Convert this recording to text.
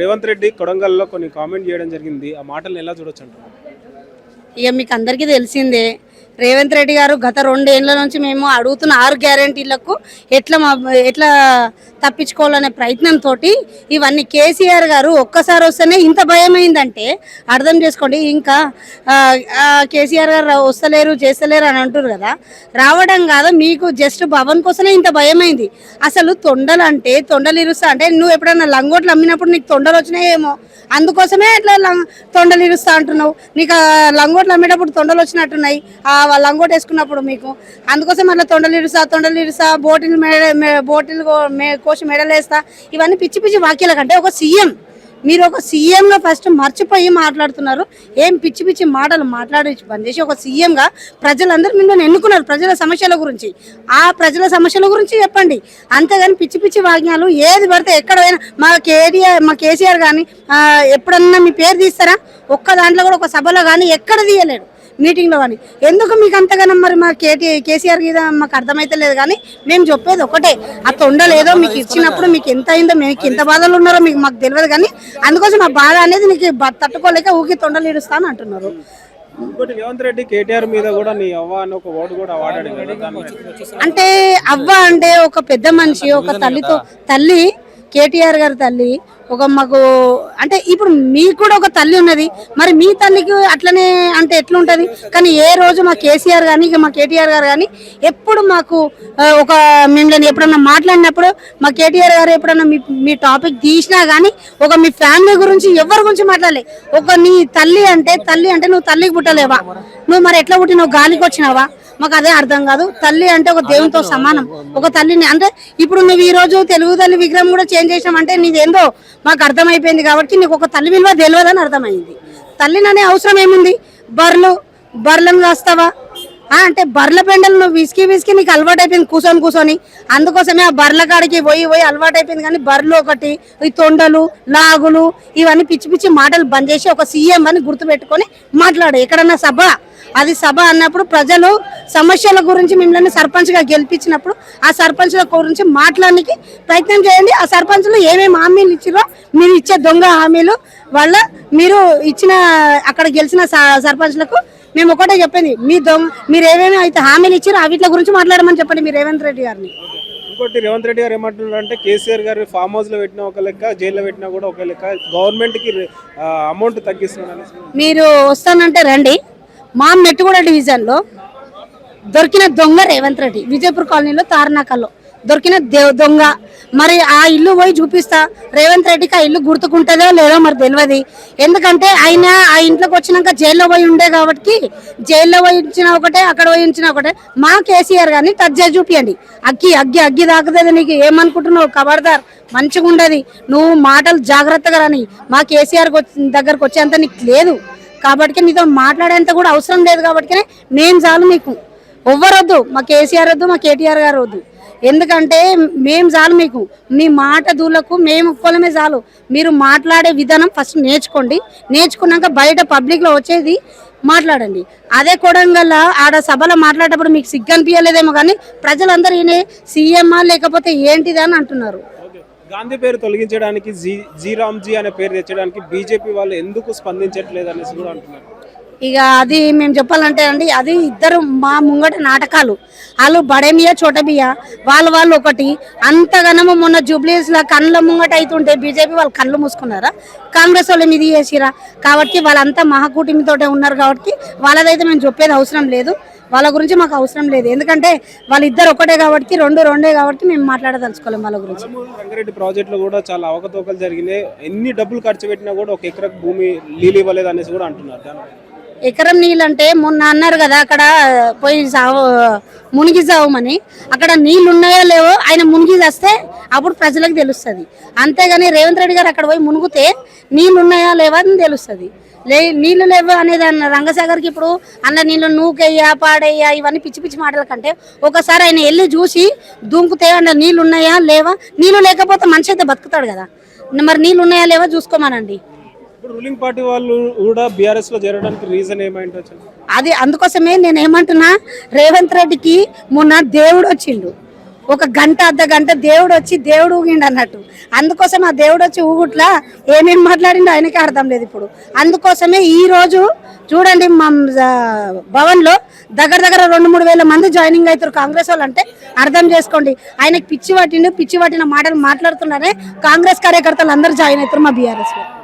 రేవంత్ రెడ్డి కొడంగల్లో కొన్ని కామెంట్ చేయడం జరిగింది. ఆ మాటలను ఎలా చూడొచ్చు అంటారు ఇక మీకు అందరికీ తెలిసిందే రేవంత్ రెడ్డి గారు గత రెండేళ్ళ నుంచి మేము అడుగుతున్న ఆరు గ్యారంటీలకు ఎట్లా మా- ఎట్లా తప్పించుకోవాలనే ప్రయత్నంతో ఇవన్నీ కేసీఆర్ గారు ఒక్కసారి వస్తేనే ఇంత భయమైందంటే అర్థం చేసుకోండి. ఇంకా కేసీఆర్ గారు వస్తలేరు చేస్తలేరు అని అంటారు కదా. రావడం కాదు మీకు జస్ట్ భవన్ కోసమే ఇంత భయమైంది. అసలు తొండలు అంటే తొండలు ఇరుస్తా అంటే నువ్వు ఎప్పుడన్నా లంగోట్లు అమ్మినప్పుడు నీకు తొండలు వచ్చినాయేమో అందుకోసమే అట్లా లం- తొండలు ఇరుస్తా అంటున్నావు. నీకు లంగోట్లు అమ్మేటప్పుడు తొండలు వచ్చినట్టున్నాయి. ఆ లంగోట్ వేసుకున్నప్పుడు మీకు. అందుకోసం అట్లా తొండలు ఇరుసా తొండలు ఇరుసా బోటిల్ మెడ బోటిల్ కో- మే- కోసి మెడలు వేస్తా ఇవన్నీ పిచ్చి పిచ్చి వాక్యాల కంటే ఒక సీఎం. మీరు ఒక సీఎంగా ఫస్ట్ మర్చిపోయి మాట్లాడుతున్నారు. ఏం పిచ్చి పిచ్చి మాటలు మాట్లాడి బంద్ చేసి ఒక సీఎంగా ప్రజలందరూ మిమ్మల్ని ఎన్నుకున్నారు. ప్రజల సమస్యల గురించి. ఆ ప్రజల సమస్యల గురించి చెప్పండి. అంతేగాని పిచ్చి పిచ్చి వాక్యాలు ఏది పడితే ఎక్కడ మా కేటీఆర్ మా కేసీఆర్ కానీ ఎప్పుడన్నా మీ పేరు తీస్తారా? ఒక్క దాంట్లో కూడా ఒక సభలో కానీ ఎక్కడ తీయలేడు. మీటింగ్లో కానీ. ఎందుకు మీకు అంతగానం మరి మా కేటీ కేసీఆర్ మీద మాకు అర్థమైతే లేదు కానీ మేము చెప్పేది ఒకటే. ఆ తొండలు ఏదో మీకు ఇచ్చినప్పుడు మీకు ఎంత అయిందో మీకు ఎంత బాధలు ఉన్నారో మీకు మాకు తెలియదు కానీ అందుకోసం ఆ బాధ అనేది నీకు బ- తట్టుకోలేక ఊకి తొండలు ఇడుస్తాను అంటున్నారు. ఇంకోటి రేవంత్ రెడ్డి కేటీఆర్ మీద కూడా నీ అవ్వ అని ఒక కూడా వాడాడు. అంటే అవ్వ అంటే ఒక పెద్ద మనిషి ఒక తల్లితో తల్లి కేటీఆర్ గారి తల్లి ఒక మాకు అంటే ఇప్పుడు మీకు కూడా ఒక తల్లి ఉన్నది. మరి మీ తల్లికి అట్లనే అంటే ఎట్లుంటది? కానీ ఏ రోజు మా కేసీఆర్ కానీ ఇక మా కేటీఆర్ గారు కానీ ఎప్పుడు మాకు ఒక మిమ్మల్ని ఎప్పుడన్నా మాట్లాడినప్పుడు మా కేటీఆర్ గారు ఎప్పుడన్నా మీ మీ టాపిక్ తీసినా కానీ ఒక మీ ఫ్యామిలీ గురించి ఎవరి గురించి మాట్లాడలే. ఒక నీ తల్లి అంటే తల్లి అంటే నువ్వు తల్లికి పుట్టలేవా? నువ్వు మరి ఎట్లా పుట్టినావు గాలికి వచ్చినావా? మాకు అదే అర్థం కాదు. తల్లి అంటే ఒక దేవునితో సమానం. ఒక తల్లిని అంటే ఇప్పుడు నువ్వు ఈ రోజు తెలుగు తల్లి విగ్రహం కూడా చేంజ్ చేసామంటే నీదేందో? మాకు అర్థమైపోయింది కాబట్టి నీకు ఒక తల్లి విలువ తెలియదని అర్థమైంది. తల్లిననే అవసరం ఏముంది? బర్రెలు. బర్రెలను కాస్తావా? అంటే బర్రెల పెండలు నువ్వు విసికి విసికి నీకు అలవాటు అయిపోయింది కూర్చొని కూర్చొని అందుకోసమే ఆ బర్రెల కాడికి పోయి పోయి అలవాటు అయిపోయింది కానీ బర్రెలు ఒకటి ఈ తొండలు లాగులు ఇవన్నీ పిచ్చి పిచ్చి మాటలు బంద్ చేసి ఒక సీఎం అని గుర్తుపెట్టుకొని మాట్లాడు. ఎక్కడన్నా సభ అది సభ అన్నప్పుడు ప్రజలు సమస్యల గురించి మిమ్మల్ని సర్పంచ్గా గెలిపించినప్పుడు ఆ సర్పంచ్ల గురించి మాట్లాడడానికి ప్రయత్నం చేయండి. ఆ సర్పంచ్లు ఏమేమి హామీలు ఇచ్చిరో మీరు ఇచ్చే దొంగ హామీలు వల్ల మీరు ఇచ్చిన అక్కడ గెలిచిన స- సర్పంచ్లకు మేము ఒకటే చెప్పింది మీ దొంగ మీరు ఏమేమి అయితే హామీలు ఇచ్చారో వీటి గురించి మాట్లాడమని చెప్పండి మీరు రేవంత్ రెడ్డి గారిని. ఇంకోటి రేవంత్ రెడ్డి గారు ఏమంటున్నారు అంటే కేసీఆర్ గారు ఫామ్ హౌస్లో పెట్టినా ఒక లెక్క జైల్లో పెట్టినా కూడా ఒక లెక్క గవర్నమెంట్కి అమౌంట్ తగ్గిస్తున్నాడు అనేసి మీరు వస్తానంటే రండి. మా మెట్టుగూడ డివిజన్లో దొరికిన దొంగ రేవంత్ రెడ్డి విజయపూర్ కాలనీలో తార్నాకల్లో. దొరికిన దేవ దొంగ. మరి ఆ ఇల్లు పోయి చూపిస్తా. రేవంత్ రెడ్డికి ఆ ఇల్లు గుర్తుకుంటుందో లేదో మరి తెలియదు ఎందుకంటే ఆయన ఆ ఇంట్లోకి వచ్చినాక జైల్లో పోయి ఉండే కాబట్టి జైల్లో పోయి ఉంచిన ఒకటే అక్కడ పోయి ఉంచిన ఒకటే. మా కేసీఆర్ కానీ టచ్ చేసి చూపియండి. అగ్గి అగ్గి అగ్గి తాకుతుంది నీకు. ఏమనుకుంటున్నావు? ఖబర్దార్ మంచిగా ఉండదు. నువ్వు మాటలు జాగ్రత్తగా రాని. మా కేసీఆర్ దగ్గరకు వచ్చేంత నీకు లేదు. కాబట్టి నీతో మాట్లాడేంత కూడా అవసరం లేదు కాబట్టి మేము చాలు నీకు. ఎవ్వరొద్దు. మా కేసీఆర్ వద్దు మా కేటీఆర్ గారు వద్దు. ఎందుకంటే మేము చాలు మీకు మీ మాట దూలకు మేము ఒక్కలమే చాలు. మీరు మాట్లాడే విధానం ఫస్ట్ నేర్చుకోండి. నేర్చుకున్నాక బయట పబ్లిక్లో వచ్చేది మాట్లాడండి. అదే కొడంగల్ ఆడ సభలో మాట్లాడేటప్పుడు మీకు సిగ్గు అనిపించలేదేమో కానీ ప్రజలందరూ ఈయన సీఎంఆ లేకపోతే ఏంటిది అని అంటున్నారు. గాంధీ పేరు తొలగించడానికి జీ జీరామ్జీ అనే పేరు తెచ్చడానికి బీజేపీ వాళ్ళు ఎందుకు స్పందించట్లేదు అనేసి కూడా అంటున్నారు. ఇక అది మేము చెప్పాలంటే అండి అది ఇద్దరు మా ముంగట నాటకాలు. వాళ్ళు బడేమియా చోటబియా వాళ్ళ వాళ్ళు ఒకటి. అంతగానము మొన్న జూబ్లీస్లో కళ్ళ ముంగట అవుతుంటే బీజేపీ వాళ్ళు కళ్ళు మూసుకున్నారా? కాంగ్రెస్ వాళ్ళు ఇది చేసిరా? కాబట్టి వాళ్ళంతా మహాకూటమితోటే ఉన్నారు కాబట్టి వాళ్ళదైతే మేము చెప్పేది అవసరం లేదు. వాళ్ళ గురించి మాకు అవసరం లేదు. ఎందుకంటే వాళ్ళిద్దరు ఒకటే కాబట్టి రెండు రెండే కాబట్టి మేము మాట్లాడదలుచుకోలేము వాళ్ళ గురించి. రంగారెడ్డి ప్రాజెక్టులో కూడా చాలా అవకతవకలు జరిగినాయి. ఎన్ని డబ్బులు ఖర్చు పెట్టినా కూడా ఒక ఎకరకు భూమి లీలు ఇవ్వలేదు అనేసి కూడా అంటున్నారు ఎకరం నీళ్ళు అంటే మొన్న అన్నారు కదా అక్కడ పోయి సావు మునిగి సావమని. అక్కడ నీళ్ళు ఉన్నాయో లేవో ఆయన మునిగి చేస్తే అప్పుడు ప్రజలకు తెలుస్తుంది. అంతేగాని రేవంత్ రెడ్డి గారు అక్కడ పోయి మునిగితే నీళ్ళు ఉన్నాయా లేవా అని తెలుస్తుంది. లే నీళ్ళు లేవు అనేది అన్న రంగసాగర్కి ఇప్పుడు అన్న నీళ్ళు నూకెయ్యా పాడయ్యా ఇవన్నీ పిచ్చి పిచ్చి మాటల కంటే ఒకసారి ఆయన వెళ్ళి చూసి దూకుతే అన్న నీళ్ళు ఉన్నాయా లేవా? నీళ్ళు లేకపోతే మనిషి అయితే బతుకుతాడు కదా. మరి నీళ్ళు ఉన్నాయా లేవా చూసుకోమానండి. ఇప్పుడు రూలింగ్ పార్టీ వాళ్ళు కూడా బీఆర్ఎస్లో చేరడానికి రీజన్ ఏమైందో అది అందుకోసమే నేను ఏమంటున్నా రేవంత్ రెడ్డికి మొన్న దేవుడు వచ్చిండు. ఒక గంట అర్ధ గంట దేవుడు వచ్చి దేవుడు ఊగిండు అన్నట్టు. అందుకోసం ఆ దేవుడు వచ్చి ఊగుట్లా ఏమేమి మాట్లాడిండో ఆయనకే అర్థం లేదు ఇప్పుడు. అందుకోసమే ఈరోజు చూడండి మా భవన్లో దగ్గర దగ్గర రెండు మూడు వేల మంది జాయినింగ్ అవుతారు కాంగ్రెస్ వాళ్ళు అంటే అర్థం చేసుకోండి. ఆయనకి పిచ్చి పట్టిండు పిచ్చి పట్టిన మాటలు మాట్లాడుతున్నారే కాంగ్రెస్ కార్యకర్తలు అందరూ జాయిన్ అవుతారు మా బీఆర్ఎస్లో